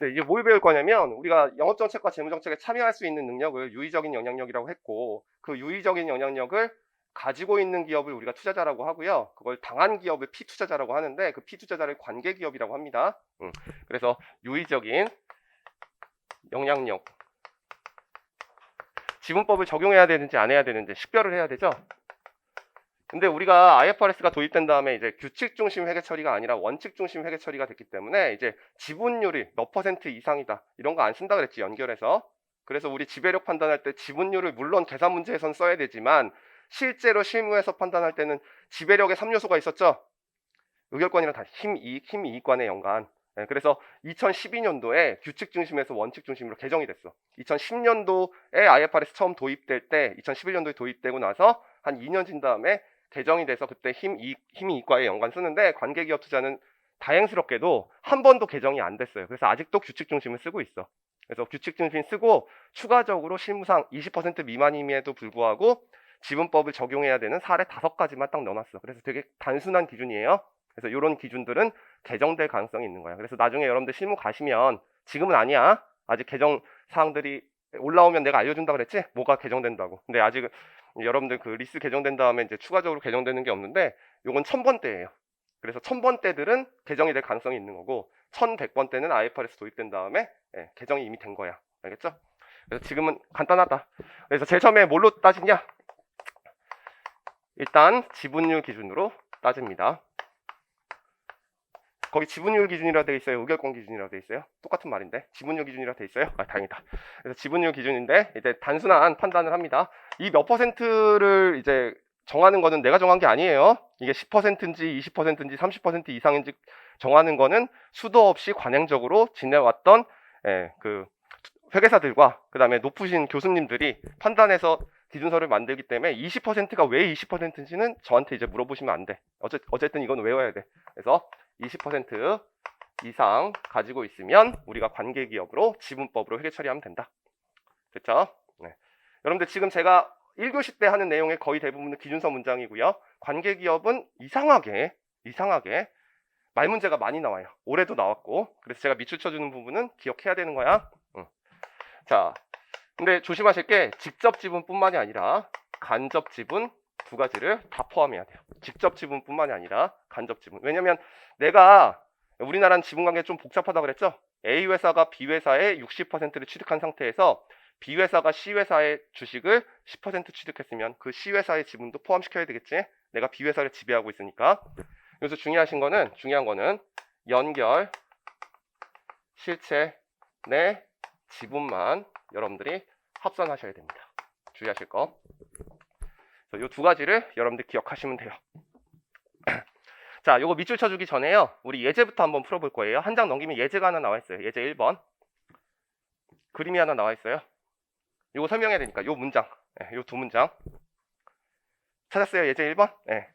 네, 이제 뭘 배울 거냐면 우리가 영업정책과 재무정책에 참여할 수 있는 능력을 유의적인 영향력이라고 했고 그 유의적인 영향력을 가지고 있는 기업을 우리가 투자자라고 하고요. 그걸 당한 기업을 피투자자라고 하는데 그 피투자자를 관계 기업이라고 합니다. 음, 그래서 유의적인 영향력 지분법을 적용해야 되는지 안 해야 되는지 식별을 해야 되죠. 근데 우리가 IFRS가 도입된 다음에 이제 규칙 중심 회계 처리가 아니라 원칙 중심 회계 처리가 됐기 때문에 이제 지분율이 몇 퍼센트 이상이다. 이런 거 안 쓴다 그랬지 연결해서. 그래서 우리 지배력 판단할 때 지분율을 물론 계산 문제에선 써야 되지만 실제로 실무에서 판단할 때는 지배력의 3요소가 있었죠. 의결권이랑 다 힘이익 힘이익관의 연관. 네, 그래서 2012년도에 규칙 중심에서 원칙 중심으로 개정이 됐어. 2010년도에 IFRS 처음 도입될 때 2011년도에 도입되고 나서 한 2년 진 다음에 개정이 돼서 그때 힘 이익 힘 이익과의 연관 쓰는데 관계기업 투자는 다행스럽게도 한 번도 개정이 안 됐어요. 그래서 아직도 규칙 중심을 쓰고 있어. 그래서 규칙 중심 쓰고 추가적으로 실무상 20% 미만임에도 불구하고 지분법을 적용해야 되는 사례 다섯 가지만 딱 넣어놨어. 그래서 되게 단순한 기준이에요. 그래서 이런 기준들은 개정될 가능성이 있는 거야. 그래서 나중에 여러분들 실무 가시면 지금은 아니야. 아직 개정 사항들이 올라오면 내가 알려준다 그랬지? 뭐가 개정된다고. 근데 아직 여러분들 그 리스 개정된 다음에 이제 추가적으로 개정되는 게 없는데 요건 천번 때예요. 그래서 천번 때들은 개정이 될 가능성이 있는 거고 천백 번 때는 IFRS 도입된 다음에 예, 개정이 이미 된 거야. 알겠죠? 그래서 지금은 간단하다. 그래서 제일 처음에 뭘로 따지냐? 일단 지분율 기준으로 따집니다. 거기 지분율 기준이라 돼 있어요. 의결권 기준이라 돼 있어요. 똑같은 말인데 지분율 기준이라 돼 있어요. 아 다행이다. 그래서 지분율 기준인데 이제 단순한 판단을 합니다. 이 몇 퍼센트를 이제 정하는 거는 내가 정한 게 아니에요. 이게 10%인지 20%인지 30% 이상인지 정하는 거는 수도 없이 관행적으로 지내왔던 예, 그 회계사들과 그다음에 높으신 교수님들이 판단해서 기준서를 만들기 때문에 20%가 왜 20%인지는 저한테 이제 물어보시면 안 돼. 어쨌든 이건 외워야 돼. 그래서 20% 이상 가지고 있으면 우리가 관계기업으로 지분법으로 회계 처리하면 된다. 됐죠? 네. 여러분들 지금 제가 1교시 때 하는 내용의 거의 대부분은 기준서 문장이고요. 관계기업은 이상하게 이상하게 말 문제가 많이 나와요. 올해도 나왔고 그래서 제가 밑줄 쳐주는 부분은 기억해야 되는 거야. 응. 자, 근데 조심하실 게 직접 지분뿐만이 아니라 간접 지분 두 가지를 다 포함해야 돼요. 직접 지분뿐만이 아니라 간접 지분. 왜냐면 내가 우리나라는 지분 관계 좀 복잡하다 그랬죠? A 회사가 B 회사의 60%를 취득한 상태에서 B 회사가 C 회사의 주식을 10% 취득했으면 그 C 회사의 지분도 포함시켜야 되겠지? 내가 B 회사를 지배하고 있으니까. 그래서 중요하신 거는 중요한 거는 연결 실체 내 지분만 여러분들이 합산하셔야 됩니다. 주의하실 거. 이 두 가지를 여러분들 기억하시면 돼요. 자, 요거 밑줄 쳐주기 전에요. 우리 예제부터 한번 풀어볼 거예요. 한 장 넘기면 예제가 하나 나와 있어요. 예제 1번. 그림이 하나 나와 있어요. 요거 설명해야 되니까 요 문장. 네, 요두 문장. 찾았어요? 예제 1번? 네.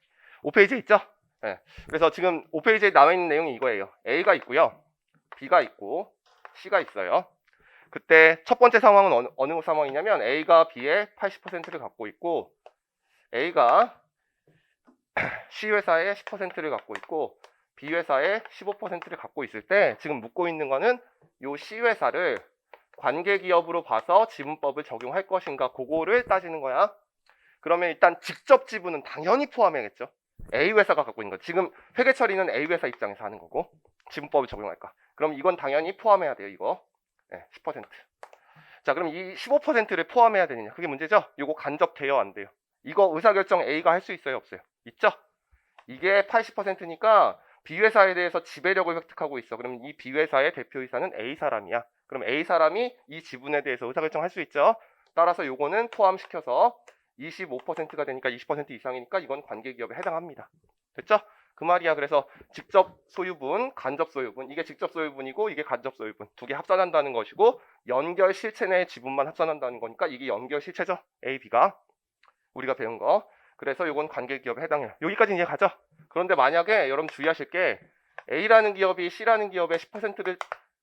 5페이지에 있죠? 네. 그래서 지금 5페이지에 나와 있는 내용이 이거예요. A가 있고요. B가 있고 C가 있어요. 그때 첫 번째 상황은 어느, 어느 상황이냐면 A가 B의 80%를 갖고 있고 A가 C 회사의 10%를 갖고 있고 B 회사의 15%를 갖고 있을 때 지금 묻고 있는 거는 요 C 회사를 관계 기업으로 봐서 지분법을 적용할 것인가 그거를 따지는 거야. 그러면 일단 직접 지분은 당연히 포함해야겠죠. A 회사가 갖고 있는 거. 지금 회계 처리는 A 회사 입장에서 하는 거고 지분법을 적용할까? 그럼 이건 당연히 포함해야 돼요. 이거 네, 10%. 자, 그럼 이 15%를 포함해야 되느냐? 그게 문제죠. 이거 간접 돼요, 안 돼요? 이거 의사결정 A가 할 수 있어요, 없어요? 있죠? 이게 80%니까 B 회사에 대해서 지배력을 획득하고 있어. 그럼 이 B 회사의 대표이사는 A 사람이야. 그럼 A 사람이 이 지분에 대해서 의사결정 할 수 있죠. 따라서 요거는 포함시켜서 25%가 되니까 20% 이상이니까 이건 관계기업에 해당합니다. 됐죠? 그 말이야. 그래서 직접 소유분, 간접 소유분, 이게 직접 소유분이고 이게 간접 소유분 두 개 합산한다는 것이고 연결 실체 내 지분만 합산한다는 거니까 이게 연결 실체죠. A, B가 우리가 배운 거. 그래서 이건 관계 기업에 해당해요. 여기까지 이제 가죠. 그런데 만약에 여러분 주의하실 게 A라는 기업이 C라는 기업의 10%를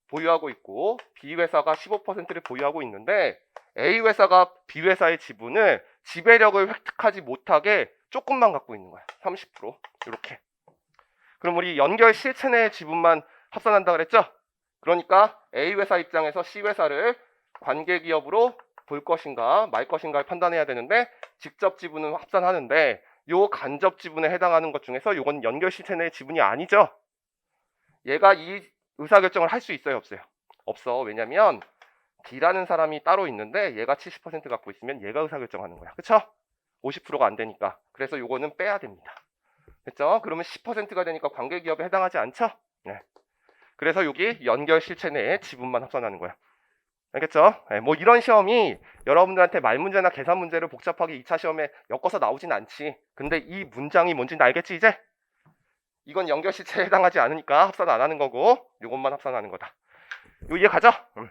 보유하고 있고 B 회사가 15%를 보유하고 있는데 A 회사가 B 회사의 지분을 지배력을 획득하지 못하게 조금만 갖고 있는 거야. 30% 이렇게. 그럼 우리 연결 실체 내 지분만 합산한다 그랬죠? 그러니까 A 회사 입장에서 C 회사를 관계 기업으로 볼 것인가 말 것인가를 판단해야 되는데 직접 지분은 합산하는데 요 간접 지분에 해당하는 것 중에서 요건 연결 실체 내의 지분이 아니죠. 얘가 이 의사결정을 할 수 있어요, 없어요? 없어. 왜냐면 D라는 사람이 따로 있는데 얘가 70% 갖고 있으면 얘가 의사결정하는 거야. 그쵸? 50%가 안 되니까. 그래서 요거는 빼야 됩니다. 됐죠? 그러면 10%가 되니까 관계기업에 해당하지 않죠? 네. 그래서 여기 연결 실체 내에 지분만 합산하는 거야. 알겠죠? 네, 뭐 이런 시험이 여러분들한테 말 문제나 계산 문제를 복잡하게 2차 시험에 엮어서 나오진 않지. 근데 이 문장이 뭔지 알겠지 이제? 이건 연결 실체에 해당하지 않으니까 합산 안 하는 거고 이것만 합산하는 거다. 요 이해 가죠? 음.